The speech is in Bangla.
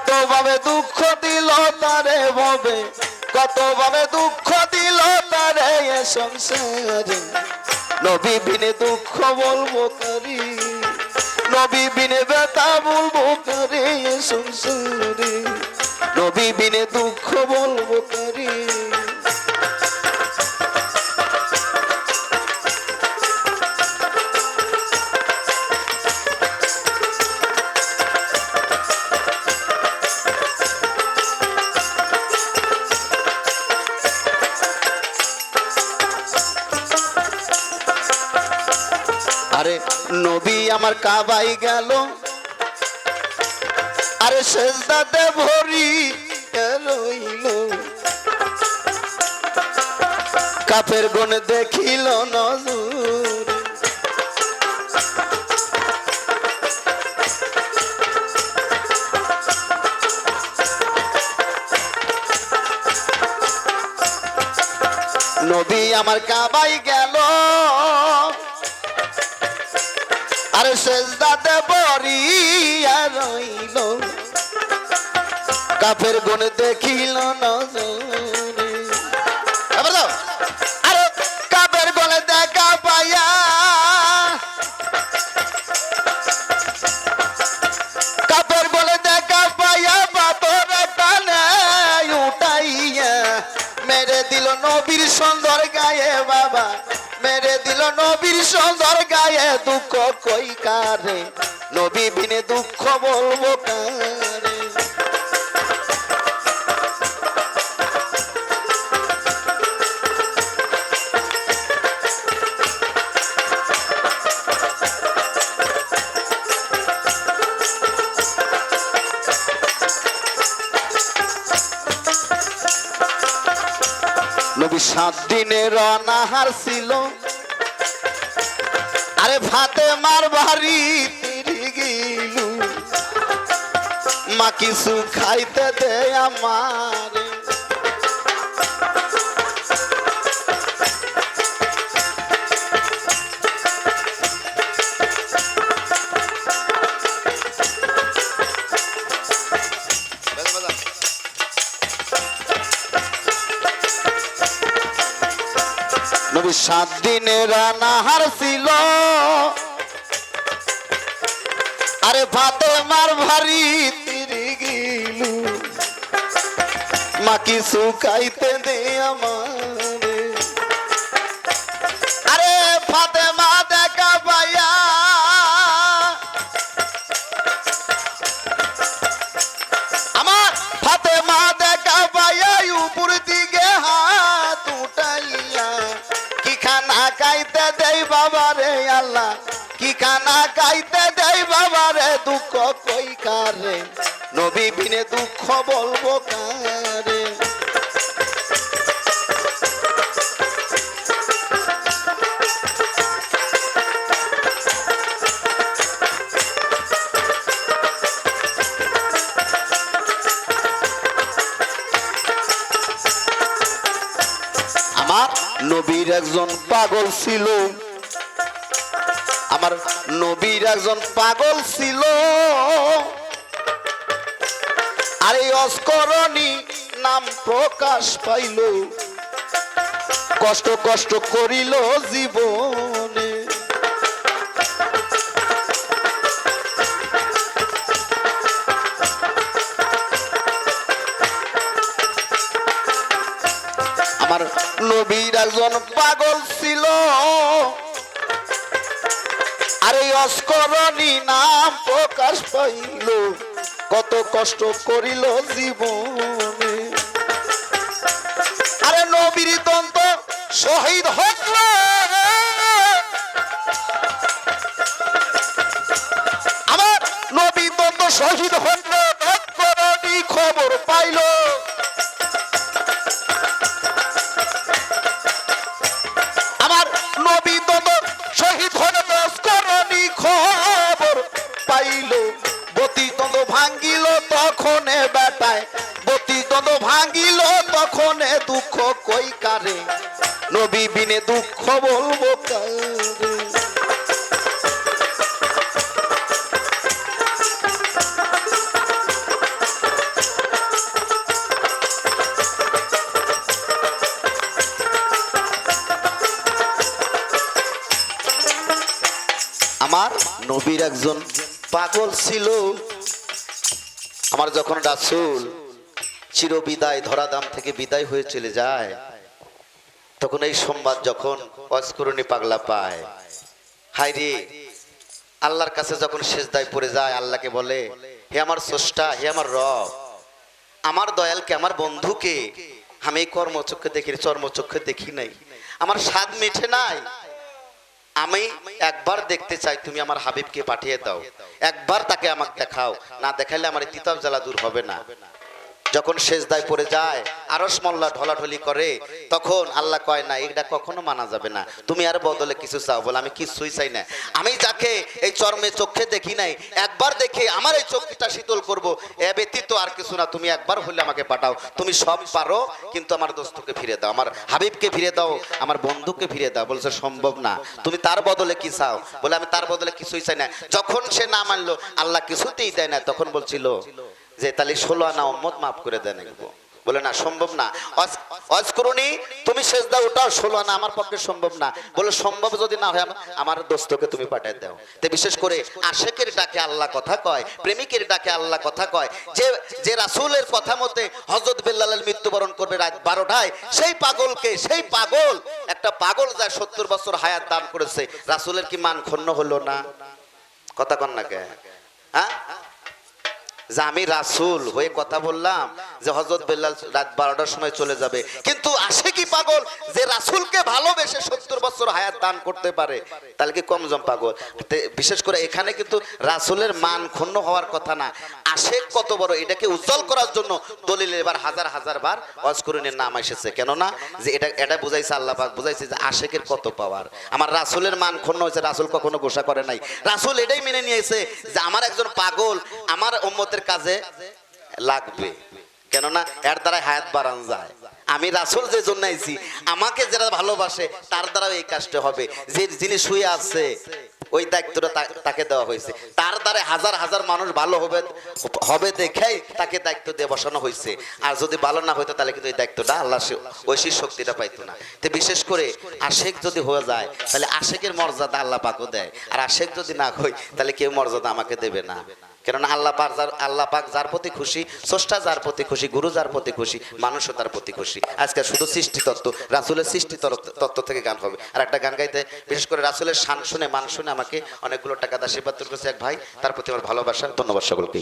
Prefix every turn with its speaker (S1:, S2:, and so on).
S1: কতভাবে দুঃখ দিল তারে ভবে? কতভাবে দুঃখ দিল তারে সংসারে? নবী বিনে দুঃখ বলব তারি নবী বিনে ব্যথা বলব এ সংসারে। নবী বিনে দুঃখ বলব কারি। আরে নবী আমার কাবাই গেল। আরে শেষদাতে ভরি রইল কাপের গুণ দেখিল নজর। নবী আমার কাবাই গেল। আরে সেজদাতে বরিয়া রইল। কাফের গুণ দেখিল নজরে। মেরে দিল নবীর সুন্দর গায়ে দুঃখ কই কারে? নবী বিনে দুঃখ বলব কারে? সাত দিনের অনাহার ছিল। আরে ভাতে মার বাড়ি তিরি মা কিছু খাইতে দে আমার। সাত দিনের অনাহার ছিল। আরে ভাতে মার ভারি তিরি গিলু। মা কি শুকাইতে দে আমার। আরে ফাতে মা দেখা পাইয়া বাবা রে আল্লাহ, কি খানা খাইতে দেই বাবা রে দুঃখ কই কারে? নবী বিনে দুঃখ বলব কারে? নবীর একজন পাগল ছিল। আমার নবীর একজন পাগল ছিল। আর এই অস্করণী নাম প্রকাশ পাইল। কষ্ট কষ্ট করিল জীবনে। আমার নবীর একজন পাগল ছিল। আর এই অস্করণী নাম প্রকাশ পাইল, কত কষ্ট করিল জীবনে। আরে নবীর দন্ত শহীদ হল আমার নবী দন্ত শহীদ হল খবর পাইল। কথা বলব আমার নবীর একজন পাগল ছিল। আমার যখন রাসুল চিরবিদায় ধরাধাম থেকে বিদায় হয়ে চলে যায় তখন এই সংবাদ যখন অস্করণী পাগলা পায় হাই রে, আল্লাহর কাছে যখন সেজদায় পড়ে যায়, আল্লাহকে বলে, হে আমার স্রষ্টা, হে আমার রব, আমার দয়ালকে আমার বন্ধুকে আমি এই কর্মচক্ষে দেখি চর্মচক্ষে দেখি নাই। আমার স্বাদ মিঠে নাই। আমি একবার দেখতে চাই, তুমি আমার হাবিবকে পাঠিয়ে দাও। একবার তাকে আমাকে দেখাও। না দেখাইলে আমার তিতাব জ্বালা দূর হবে না। যখন শেষদায় পড়ে যায় আরস মোল্লা ঢলাঢলি করে, তখন আল্লাহ কয়, না, এটা কখনো মানা যাবে না। তুমি আর বদলে কিছু চাও। বলে, আমি কিছুই চাই না। আমি যাকে এই চর্মে চোখে দেখি নাই, একবার দেখে আমার এই চোখটা শীতল করব, এ ব্যতীত আর কিছু না। তুমি একবার হলে আমাকে পাঠাও। তুমি সব পারো, কিন্তু আমার দোস্তকে ফিরে দাও, আমার হাবিবকে ফিরে দাও, আমার বন্ধুকে ফিরে দাও। বলছে, সম্ভব না। তুমি তার বদলে কি চাও? বলে, আমি তার বদলে কিছুই চাই না। যখন সে না মানলো, আল্লাহ কিছুতেই দেয় না। তখন বলছিল যে তাহলে ষোলো আনা উম্মত মাফ করে দেন একবো বলে, না, সম্ভব না। অজ- করুনি, তুমি সেজদা ওটাও ষোলো আনা আমার পক্ষে সম্ভব না। বলে, সম্ভব যদি না হয়, আমার- দোস্তকে তুমি পাঠিয়ে দাও। তে বিশেষ করে আশেকের ডাকে আল্লাহ কথা কয়, প্রেমিকের ডাকে আল্লাহ কথা কয়। যে যে রাসূলের কথা মতে হজরত বেল্লালের মৃত্যুবরণ করবে রাত বারোটায়, সেই পাগলকে, সেই পাগল, একটা পাগল যা সত্তর বছর হায়াত দান করেছে, রাসূলের কি মান ক্ষুণ্ণ হলো না? কথা কন না কে? হ্যাঁ? যে আমি রাসুল হয়ে কথা বললাম যে হজরত বেল্লাল রাত বারোটার সময় চলে যাবে। কিন্তু আসে কি পাগল? যে রাসুলকে ভালোবেসে বছর হায়াত দান করতে পারে, তাহলে কি কমজম পাগল? বিশেষ করে এখানে কিন্তু রাসুলের মান ক্ষুণ্ণ হওয়ার কথা না। আশেক কত বড়, এটাকে উজ্জ্বল করার জন্য দলিল এবার হাজার হাজার বার অস্করণের নাম এসেছে। কেননা যে এটা এটা বুঝাইছে আল্লাহ পাক, বুঝাইছে যে আশেকের কত পাওয়ার। আমার রাসুলের মান ক্ষুণ্ণ হয়েছে, রাসুল কখনো গোসা করে নাই। রাসুল এটাই মেনে নিয়েছে যে আমার একজন পাগল আমার উম্মতের কাজে লাগবে। কেননা এর দ্বারা হায়াত বাড়ান যায়। আমি রাসুল যে জন্য আইছি, আমাকে যারা ভালোবাসে, তার দ্বারাও এই কাজটা হবে। যে যিনি শুয়ে আছে, ওই দায়িত্বটা তাকে দেওয়া হয়েছে। তার দ্বারা হাজার হাজার মানুষ ভালো হবে হবে দেখেই তাকে দায়িত্ব দিয়ে বসানো হয়েছে। আর যদি ভালো না হইতো, তাহলে কিন্তু এই দায়িত্বটা আল্লাহ সে- ঐশী শক্তিটা পাইতো না। তো বিশেষ করে আশেক যদি হয়ে যায়, তাহলে আশেকের মর্যাদা আল্লাহ পাকও দেয়। আর আশেক যদি না হয়, তাহলে কেউ মর্যাদা আমাকে দেবে না। কেননা আল্লাহ পাক যার আল্লাহ পাক যার প্রতি খুশি, স্রষ্টা যার প্রতি খুশি, গুরু যার প্রতি খুশি, মানুষও তার প্রতি খুশি। আজকে শুধু সৃষ্টি তত্ত্ব রাসুলের সৃষ্টি তত্ত্ব থেকে গান হবে। আর একটা গান গাইতে, বিশেষ করে রাসুলের শান শুনে, মান শুনে আমাকে অনেকগুলো টাকা দাসিবাদ করেছে এক ভাই, তার প্রতি আমার ভালোবাসা, ধন্যবাদ সকলকে।